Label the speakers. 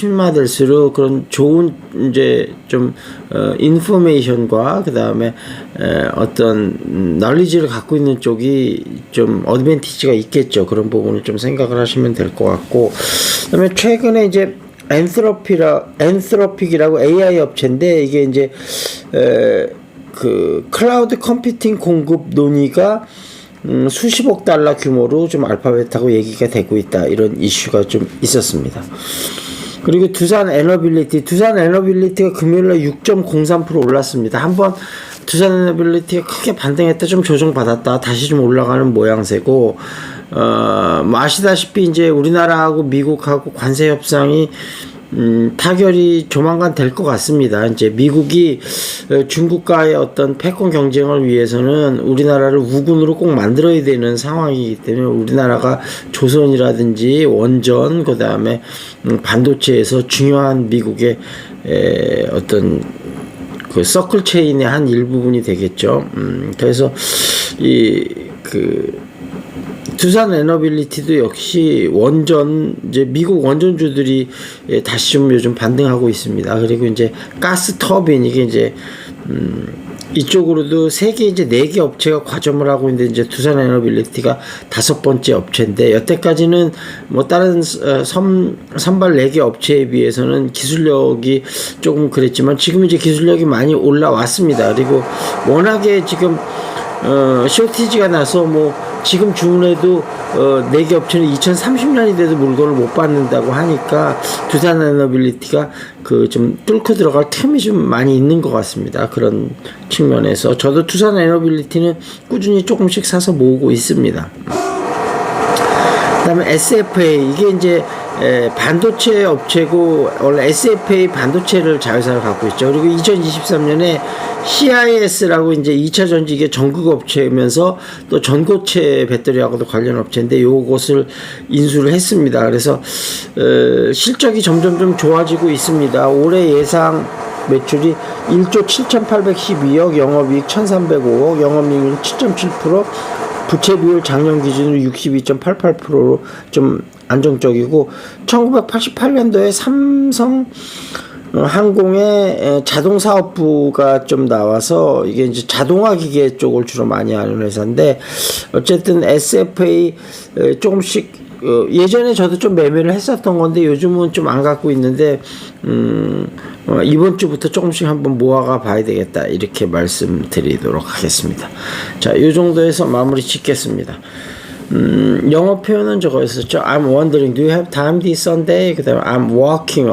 Speaker 1: 춤마될수록 그런 좋은 이제 좀 어, 인포메이션과 그 다음에 어떤 음, 널리지를 갖고 있는 쪽이 좀 어드밴티지가 있겠죠. 그런 부분을 좀 생각을 하시면 될 것 같고 그다음에 최근에 이제 엔스로피라 엔스로픽이라고 AI 업체인데 이게 이제 에, 그 클라우드 컴퓨팅 공급 논의가 음, 수십억 달러 규모로 좀 알파벳하고 얘기가 되고 있다 이런 이슈가 좀 있었습니다. 그리고 두산 에너빌리티, 두산 에너빌리티가 금요일날 6.03% 올랐습니다. 한번 두산 에너빌리티가 크게 반등했다. 좀 조정받았다. 다시 좀 올라가는 모양새고 어, 뭐 아시다시피 이제 우리나라하고 미국하고 관세 협상이 음, 타결이 조만간 될 것 같습니다. 이제 미국이 어, 중국과의 어떤 패권 경쟁을 위해서는 우리나라를 우군으로 꼭 만들어야 되는 상황이기 때문에 우리나라가 조선이라든지 원전, 그 다음에 음, 반도체에서 중요한 미국의 에, 어떤 그 서클 체인의 한 일부분이 되겠죠. 음, 그래서 이그 두산 에너빌리티도 역시 원전 이제 미국 원전주들이 예, 다시 좀 요즘 반등하고 있습니다. 그리고 이제 가스 터빈 이게 이제 음 이쪽으로도 세계 이제 네 개 업체가 과점을 하고 있는데 이제 두산 에너빌리티가 다섯 번째 업체인데 여태까지는 뭐 다른 어, 선 선발 네 개 업체에 비해서는 기술력이 조금 그랬지만 지금 이제 기술력이 많이 올라왔습니다. 그리고 워낙에 지금 어, 쇼티지가 나서 뭐 지금 주문해도 어, 네개 업체는 2030년이 돼도 물건을 못 받는다고 하니까 두산 에너빌리티가 그 좀 뚫고 들어갈 틈이 좀 많이 있는 것 같습니다. 그런 측면에서 저도 두산 에너빌리티는 꾸준히 조금씩 사서 모으고 있습니다. 그다음에 SFA 이게 이제 에, 반도체 업체고 원래 SFA 반도체를 자회사를 갖고 있죠. 그리고 2023년에 CIS라고 이제 2차 전지계 전극 업체면서 또 전고체 배터리하고도 관련 업체인데 요것을 인수를 했습니다. 그래서 어, 실적이 점점 좀 좋아지고 있습니다. 올해 예상 매출이 1조 7,812억, 영업이익 1,305억, 영업이익률 7.7%, 부채 비율 작년 기준으로 62.88%로 좀 안정적이고 1988년도에 삼성 어, 항공의 자동 사업부가 좀 나와서 이게 이제 자동화 기계 쪽을 주로 많이 하는 회사인데 어쨌든 SFA 조금씩 어, 예전에 저도 좀 매매를 했었던 건데 요즘은 좀 안 갖고 있는데 음, 어, 이번 주부터 조금씩 한번 모아가 봐야 되겠다 이렇게 말씀드리도록 하겠습니다. 자, 이 정도에서 마무리 짓겠습니다. 음, 영어 표현은 저거였었죠. I'm wondering, do you have time this Sunday? 그다음에 I'm walking.